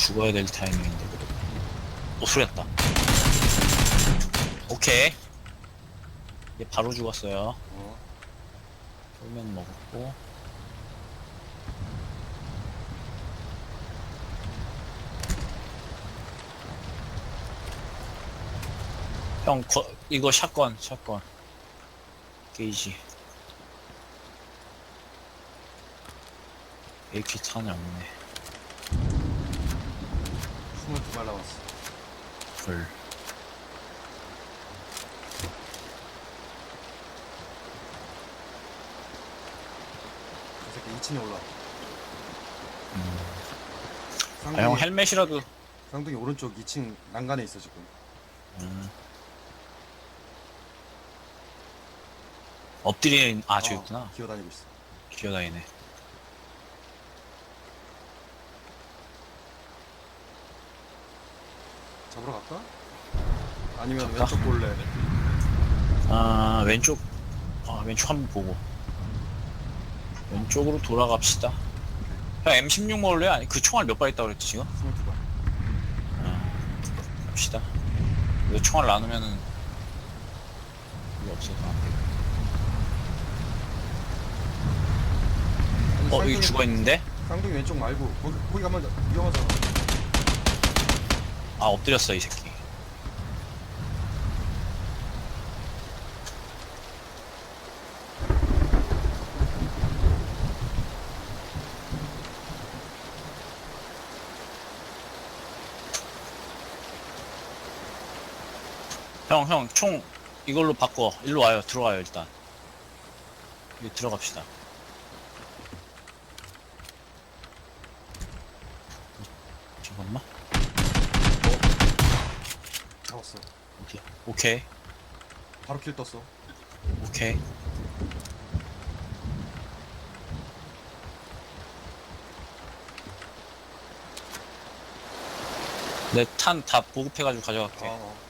죽어야 될 타이밍인데 그래도. 오 소리였다. 오케이. 얘 바로 죽었어요. 어. 쫄면 먹었고. 형 거, 이거 샷건 샷건. 게이지. AK 탄이 없네 22발 남았어. 불 이 새끼 2층에 올라. 아, 형 쌍둥이, 헬멧이라도 쌍둥이 오른쪽 2층 난간에 있어 지금. 음. 엎드리는 아 저기 어, 있구나 기어다니고 있어. 기어다니네 잡으러 갈까? 아니면 갈까? 왼쪽 볼래? 아 왼쪽 아 왼쪽 한번 보고 왼쪽으로 돌아갑시다 형 M16 먹을래요? 아니 그 총알 몇 발 있다고 그랬지 지금? 22발. 갑시다 이거 총알 나누면은 이게 없어서 어 여기 죽어있는데? 쌍둥이 왼쪽 말고 거기, 거기 가면 위험하잖아. 아 엎드렸어 이 새끼. 형 형 총 이걸로 바꿔. 일로 와요. 들어와요 일단. 여기 들어갑시다. 잠깐만 잡았어. 어디야 오케이 바로 킬 떴어. 오케이. 내 탄 다 보급해가지고 가져갈게. 어, 어.